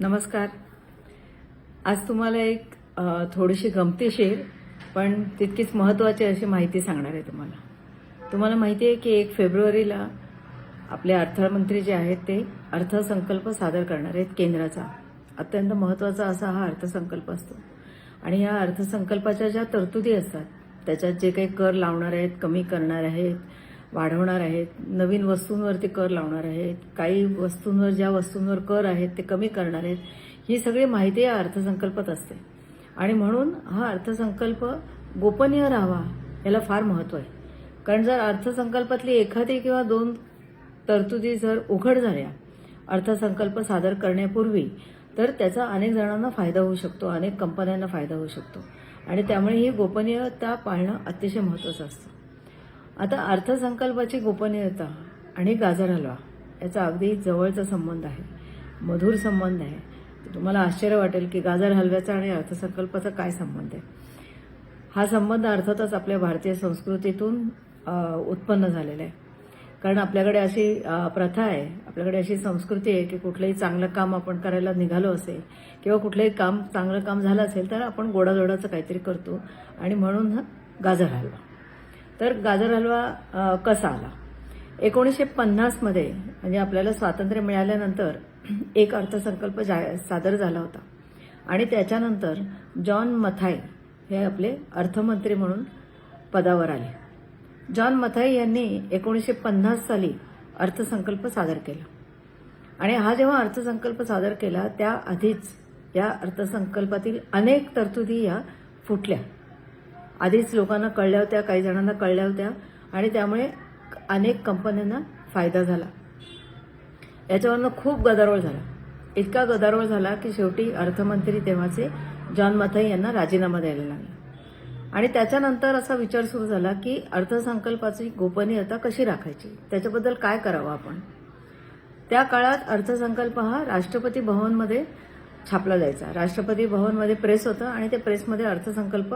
नमस्कार. आज तुम्हाला एक थोडीशी गमतीशीर पण तितकीच महत्त्वाची अशी माहिती सांगणार आहे तुम्हाला. तुम्हाला माहिती आहे की एक फेब्रुवारीला आपले अर्थमंत्री जे आहेत ते अर्थसंकल्प सादर करणार आहेत केंद्राचा. अत्यंत महत्त्वाचा असा हा अर्थसंकल्प असतो. आणि या अर्थसंकल्पाच्या ज्या तरतुदी असतात त्याच्यात जे काही कर लावणार आहेत कमी करणार आहेत वाढवणार आहेत नवीन वस्तूंवरती कर लावणार आहेत काही वस्तूंवर ज्या वस्तूंवर कर आहेत ते कमी करणार आहेत ही सगळी माहिती या अर्थसंकल्पात असते. आणि म्हणून हा अर्थसंकल्प गोपनीय राहावा याला फार महत्त्व आहे. कारण जर अर्थसंकल्पातली एखादी किंवा दोन तरतुदी जर उघड झाल्या अर्थसंकल्प सादर करण्यापूर्वी तर त्याचा अनेक जणांना फायदा होऊ शकतो अनेक कंपन्यांना फायदा होऊ शकतो. आणि त्यामुळे ही गोपनीयता पाळणं अतिशय महत्त्वाचं असतं. आता अर्थसंकल्पाची गोपनीयता आणि गाजर हलवा याचा अगदी जवळचा संबंध आहे. मधुर संबंध आहे. तुम्हाला आश्चर्य वाटेल की गाजर हलव्याचा आणि अर्थसंकल्पाचा काय संबंध आहे. हा संबंध अर्थातच आपल्या भारतीय संस्कृतीतून उत्पन्न झालेला आहे. कारण आपल्याकडे अशी प्रथा आहे आपल्याकडे अशी संस्कृती आहे की कुठलंही चांगलं काम आपण करायला निघालो असेल किंवा कुठलंही काम चांगलं काम झालं असेल तर आपण गोडाधोडाचं काहीतरी करतो आणि म्हणून गाजर हलवा. तर गाजर हलवा कसा आला? एकोणीसशे पन्नासमध्ये म्हणजे आपल्याला स्वातंत्र्य मिळाल्यानंतर एक अर्थसंकल्प जा सादर झाला होता. आणि त्याच्यानंतर जॉन मथाय हे आपले अर्थमंत्री म्हणून पदावर आले. जॉन मथाई यांनी एकोणीसशे पन्नास साली अर्थसंकल्प सादर केला. आणि हा जेव्हा अर्थसंकल्प सादर केला त्याआधीच या अर्थसंकल्पातील अनेक तरतुदी या फुटल्या. आधीच लोकांना कळल्या होत्या काही जणांना कळल्या होत्या आणि त्यामुळे अनेक कंपन्यांना फायदा झाला. याच्यावरनं खूप गदारोळ झाला. इतका गदारोळ झाला की शेवटी अर्थमंत्री तेव्हाचे जॉन मथाई यांना राजीनामा द्यायला लागला. आणि त्याच्यानंतर असा विचार सुरू झाला की अर्थसंकल्पाची गोपनीयता कशी राखायची? त्याच्याबद्दल काय करावं आपण? त्या काळात अर्थसंकल्प हा राष्ट्रपती भवनमध्ये छापला जायचा. राष्ट्रपती भवनमध्ये प्रेस होतं आणि त्या प्रेसमध्ये अर्थसंकल्प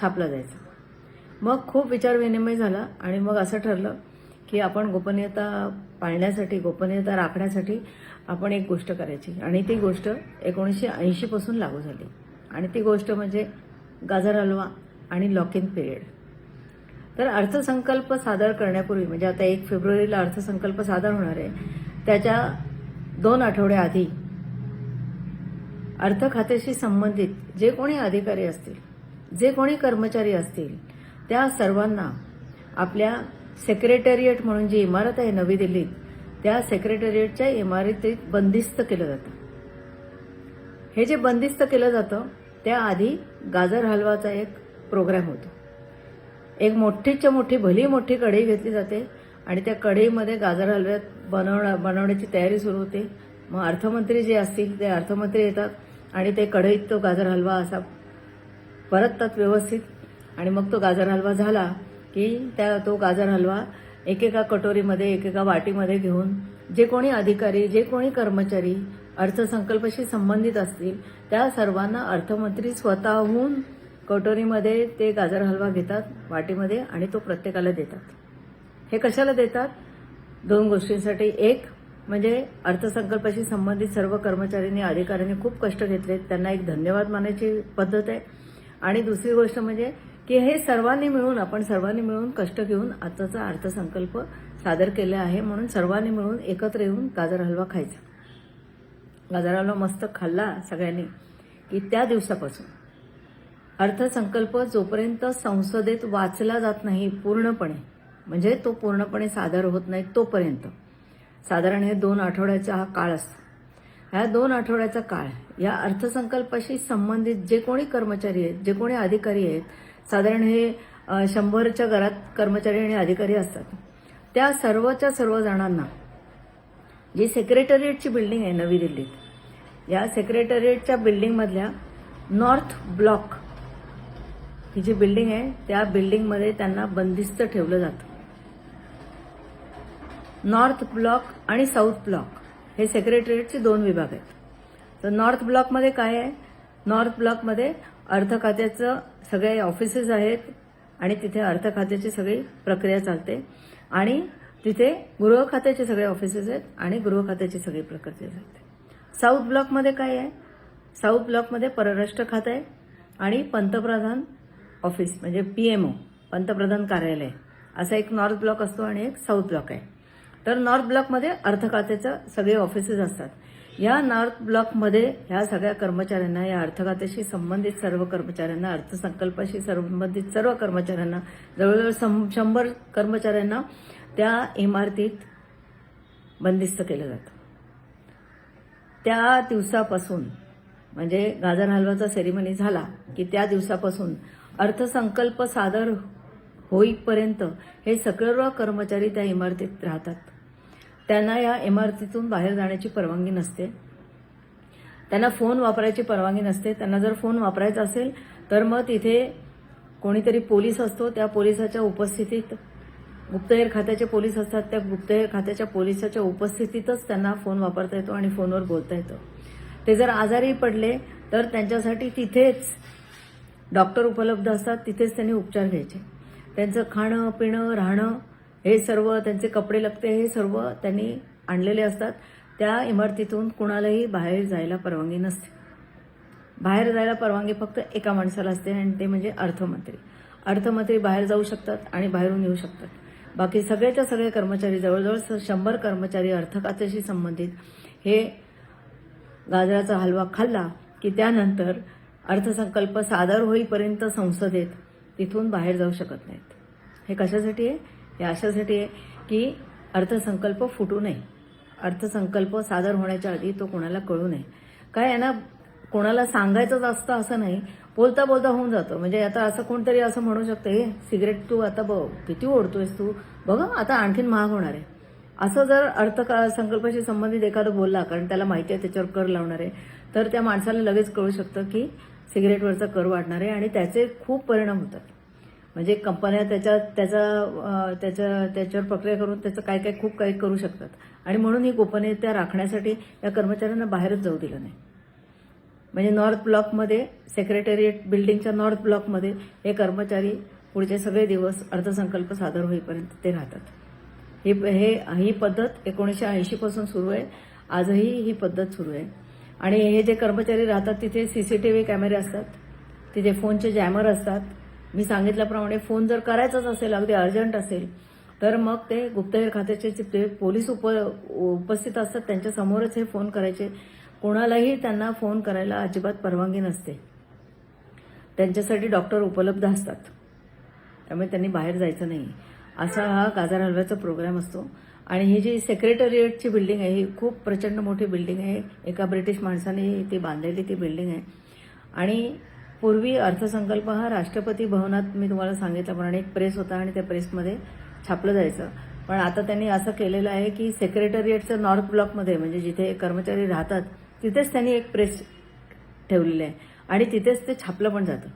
छापला जायचा. मग खूप विचारविनिमय झाला आणि मग असं ठरलं की आपण गोपनीयता पाळण्यासाठी गोपनीयता राखण्यासाठी आपण एक गोष्ट करायची. आणि ती गोष्ट एकोणीसशे ऐंशीपासून लागू झाली. आणि ती गोष्ट म्हणजे गाजर हलवा आणि लॉक इन पिरियड तर अर्थसंकल्प सादर करण्यापूर्वी म्हणजे आता एक फेब्रुवारीला अर्थसंकल्प सादर होणार आहे त्याच्या दोन आठवड्या आधी अर्थ खात्याशी संबंधित जे कोणी अधिकारी असतील जे कोणी कर्मचारी असतील त्या सर्वांना आपल्या सेक्रेटरिएट म्हणून जी इमारत आहे नवी दिल्लीत त्या सेक्रेटरिएटच्या इमारतीत बंदिस्त केलं जातं. हे जे बंदिस्त केलं जातं त्याआधी गाजर हलवाचा एक प्रोग्राम होतो. एक मोठीच्या मोठी भली मोठी कढई घेतली जाते आणि त्या कढईमध्ये गाजर हलव्यात बनवण्या बनवण्याची तयारी सुरू होते. मग अर्थमंत्री जे असतील ते अर्थमंत्री येतात आणि ते कढईत तो गाजर हलवा असा परततात व्यवस्थित. आणि मग तो गाजर हलवा झाला की त्या तो गाजर हलवा एकेका कटोरीमध्ये एकेका वाटीमध्ये घेऊन जे कोणी अधिकारी जे कोणी कर्मचारी अर्थसंकल्पाशी संबंधित असतील त्या सर्वांना अर्थमंत्री स्वतःहून कटोरीमध्ये ते गाजर हलवा घेतात वाटीमध्ये आणि तो प्रत्येकाला देतात. हे कशाला देतात? दोन गोष्टींसाठी. एक म्हणजे अर्थसंकल्पाशी संबंधित सर्व कर्मचाऱ्यांनी अधिकाऱ्यांनी खूप कष्ट घेतलेत. त्यांना एक धन्यवाद मानायची पद्धत आहे. आणि दुसरी गोष्ट म्हणजे की हे सर्वांनी मिळून आपण सर्वांनी मिळून कष्ट घेऊन आताचा अर्थसंकल्प सादर केला आहे म्हणून सर्वांनी मिळून एकत्र येऊन गाजर हलवा खायचा. गाजर हलवा मस्त खाल्ला सगळ्यांनी की त्या दिवसापासून. अर्थसंकल्प जोपर्यंत संसदेत वाचला जात नाही पूर्णपणे म्हणजे तो पूर्णपणे सादर होत नाही तोपर्यंत. साधारण हे दोन आठवड्याचा हा काळ असतो. ह्या दोन आठवड्याचा काळ या अर्थसंकल्पाशी संबंधित जे कोणी कर्मचारी आहेत जे कोणी अधिकारी आहेत साधारण हे शंभरच्या घरात कर्मचारी आणि अधिकारी असतात. त्या सर्वच्या सर्व जणांना जी सेक्रेटरिएटची बिल्डिंग आहे नवी दिल्लीत या सेक्रेटरिएटच्या बिल्डिंगमधल्या नॉर्थ ब्लॉक ही जी बिल्डिंग आहे त्या बिल्डिंगमध्ये त्यांना बंदिस्त ठेवलं जातं. नॉर्थ ब्लॉक आणि साऊथ ब्लॉक हे सेक्रेटरीटचे दोन विभाग आहेत. तर नॉर्थ ब्लॉकमध्ये काय आहे? नॉर्थ ब्लॉकमध्ये अर्थ खात्याचं सगळे ऑफिसेस आहेत आणि तिथे अर्थ खात्याची सगळी प्रक्रिया चालते. आणि तिथे गृह खात्याचे सगळे ऑफिसेस आहेत आणि गृह खात्याची सगळी प्रक्रिया चालते. साऊथ ब्लॉकमध्ये काय आहे? साऊथ ब्लॉकमध्ये परराष्ट्र खातं आहे आणि पंतप्रधान ऑफिस म्हणजे पी एम ओ पंतप्रधान कार्यालय. असा एक नॉर्थ ब्लॉक असतो आणि एक साऊथ ब्लॉक आहे. तर नॉर्थ ब्लॉकमध्ये अर्थखात्याचं सगळे ऑफिसेस असतात. या नॉर्थ ब्लॉकमध्ये ह्या सगळ्या कर्मचाऱ्यांना या अर्थखात्याशी संबंधित सर्व कर्मचाऱ्यांना अर्थसंकल्पाशी संबंधित सर्व कर्मचाऱ्यांना जवळजवळ सं- शंभर कर्मचाऱ्यांना त्या इमारतीत बंदिस्त केलं जातं. त्या दिवसापासून म्हणजे गाजर हलवाचा सेरेमनी झाला की त्या दिवसापासून अर्थसंकल्प सादर होईपर्यंत हे सगळं कर्मचारी त्या इमारतीत राहतात. त्यांना या इमारतीतून बाहेर जाण्याची परवानगी नसते. त्यांना फोन वापरायची परवानगी नसते. त्यांना जर फोन वापरायचा असेल तर मग तिथे कोणीतरी पोलीस असतो. त्या पोलिसाच्या उपस्थितीत गुप्तहेर खात्याचे पोलीस असतात. त्या गुप्तहेर खात्याच्या पोलिसाच्या उपस्थितीतच त्यांना फोन वापरता येतो आणि फोनवर बोलता येतं. ते जर आजारी पडले तर त्यांच्यासाठी तिथेच डॉक्टर उपलब्ध असतात. तिथेच त्यांनी उपचार घ्यायचे. त्यांचं खाणं पिणं राहणं हे सर्व त्यांचे कपडे लगते हे सर्व त्यांनी आणलेले असतात. त्या इमारतीतून कुणालाही बाहेर जायला परवानगी नसते. बाहेर जायला परवानगी फक्त एका माणसाला असते आणि ते म्हणजे अर्थमंत्री. अर्थमंत्री बाहेर जाऊ शकतात आणि बाहेरून येऊ शकतात. बाकी सगळ्याच्या सगळे कर्मचारी जवळजवळ शंभर कर्मचारी अर्थकाच्याशी संबंधित हे गाजराचा हलवा खाल्ला की त्यानंतर अर्थसंकल्प सादर होईपर्यंत संसदेत तिथून बाहेर जाऊ शकत नाहीत. हे कशासाठी आहे? हे अशासाठी आहे की अर्थसंकल्प फुटू नये. अर्थसंकल्प सादर होण्याच्या आधी तो कोणाला कळू नये. काय आहे ना कोणाला सांगायचंच असतं असं नाही बोलता बोलता होऊन जातं. म्हणजे आता असं कोणतरी असं म्हणू शकतं हे सिगरेट तू आता ब किती ओढतोयस तू? बघ आता आणखीन महाग होणार आहे. असं जर अर्थ संकल्पाशी संबंधित एखादं बोलला कारण त्याला माहिती आहे त्याच्यावर कर लावणार आहे तर त्या माणसाला लगेच कळू शकतं की सिगरेटवरचा कर वाढणार आहे आणि त्याचे खूप परिणाम होतात. म्हणजे कंपन्या त्याच्या त्याचा त्याच्या त्याच्यावर प्रक्रिया करून त्याचं काय काय खूप काही करू शकतात. आणि म्हणून ही गोपनीयता राखण्यासाठी या कर्मचाऱ्यांना बाहेरच जाऊ दिलं नाही. म्हणजे नॉर्थ ब्लॉकमध्ये सेक्रेटरिएट बिल्डिंगच्या नॉर्थ ब्लॉकमध्ये हे कर्मचारी पुढचे सगळे दिवस अर्थसंकल्प सादर होईपर्यंत ते राहतात. ही हे ही पद्धत एकोणीसशे ऐंशीपासून सुरू आहे. आजही ही पद्धत सुरू आहे. आणि हे जे कर्मचारी राहतात तिथे सीसीटीव्ही कॅमेरे असतात. तिथे फोनचे जॅमर असतात. मी सांगितल्याप्रमाणे फोन जर करायचाच असेल अगदी अर्जंट असेल तर मग ते गुप्तहेर खात्याचे जे पोलीस उप उपस्थित असतात त्यांच्यासमोरच हे फोन करायचे. कोणालाही त्यांना फोन करायला अजिबात परवानगी नसते. त्यांच्यासाठी डॉक्टर उपलब्ध असतात. त्यामुळे त्यांनी बाहेर जायचं नाही. असा हा गाजर हलव्याचा प्रोग्राम असतो. आणि ही जी सेक्रेटरिएटची बिल्डिंग आहे ही खूप प्रचंड मोठी बिल्डिंग आहे. एका ब्रिटिश माणसाने ती बांधलेली ती बिल्डिंग आहे. आणि पूर्वी अर्थसंकल्प हा राष्ट्रपती भवनात मी तुम्हाला सांगितल्याप्रमाणे एक प्रेस होता आणि त्या प्रेसमध्ये छापलं जायचं. पण आता त्यांनी असं केलेलं आहे की सेक्रेटरिएटचं नॉर्थ ब्लॉकमध्ये म्हणजे जिथे कर्मचारी राहतात तिथेच त्यांनी एक प्रेस ठेवलेली आहे. आणि तिथेच ते छापलं पण जातं.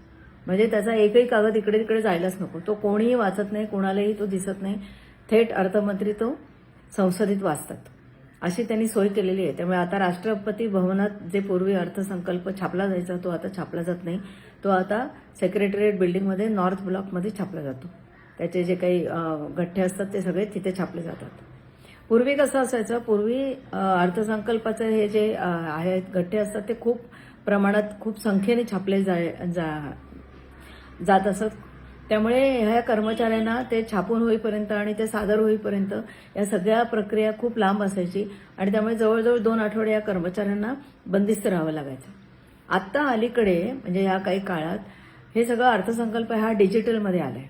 म्हणजे त्याचा एकही कागद इकडे तिकडे जायलाच नको. तो कोणीही वाचत नाही कोणालाही तो दिसत नाही. थेट अर्थमंत्री तो संसदेत वाचतात. अशी त्यांनी सोय केलेली आहे. त्यामुळे आता राष्ट्रपती भवनात जे पूर्वी अर्थसंकल्प छापला जायचा तो आता छापला जात नाही. तो आता सेक्रेटरिएट बिल्डिंगमध्ये नॉर्थ ब्लॉकमध्ये छापला जातो. त्याचे जे काही गठ्ठे असतात ते सगळे तिथे छापले जातात. पूर्वी कसं असायचं? पूर्वी अर्थसंकल्पाचं अर्थसंकल्पाचे हे जे आहेत गठ्ठे असतात ते खूप प्रमाणात खूप संख्येने छापले जाय जा जात असत. त्यामुळे ह्या कर्मचाऱ्यांना ते छापून होईपर्यंत आणि ते सादर होईपर्यंत या सगळ्या प्रक्रिया खूप लांब असायची. आणि त्यामुळे जवळजवळ दोन आठवडे या कर्मचाऱ्यांना बंदिस्त राहावं लागायचं. आत्ता अलीकडे म्हणजे या काही काळात हे सगळं अर्थसंकल्प हा डिजिटलमध्ये आलाय.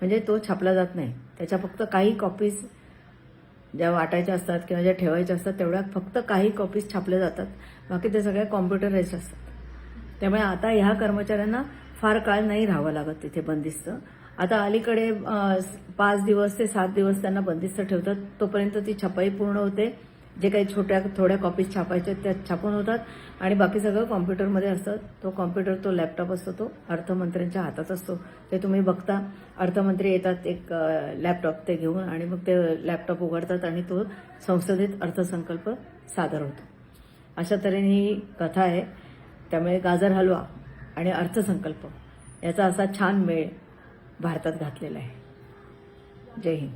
म्हणजे तो छापला जात नाही. त्याच्या फक्त काही कॉपीज ज्या वाटायच्या असतात किंवा ज्या ठेवायच्या असतात तेवढ्या फक्त काही कॉपीज छापल्या जातात. बाकी ते सगळ्या कॉम्प्युटराईज असतात. त्यामुळे आता ह्या कर्मचाऱ्यांना फार काळ नाही राहावं लागत तिथे बंदिस्त. आता अलीकडे पाच दिवस ते सात दिवस त्यांना बंदिस्त ठेवतात तोपर्यंत ती छपाई पूर्ण होते. जे काही छोट्या थोड्या कॉपीज छापायच्या त्या छापून होतात. आणि बाकी सगळं कॉम्प्युटरमध्ये असतं. तो कॉम्प्युटर तो लॅपटॉप असतो तो अर्थमंत्र्यांच्या हातात असतो. ते तुम्ही बघता. अर्थमंत्री येतात एक लॅपटॉप ते घेऊन आणि मग ते लॅपटॉप उघडतात आणि तो संसदेत अर्थसंकल्प सादर होतो. अशा तऱ्हेने ही कथा आहे. त्यामुळे गाजर हलवा. आणि अर्थसंकल्प. याचा असा छान मेळ भारतात घातलेला आहे. जय हिंद.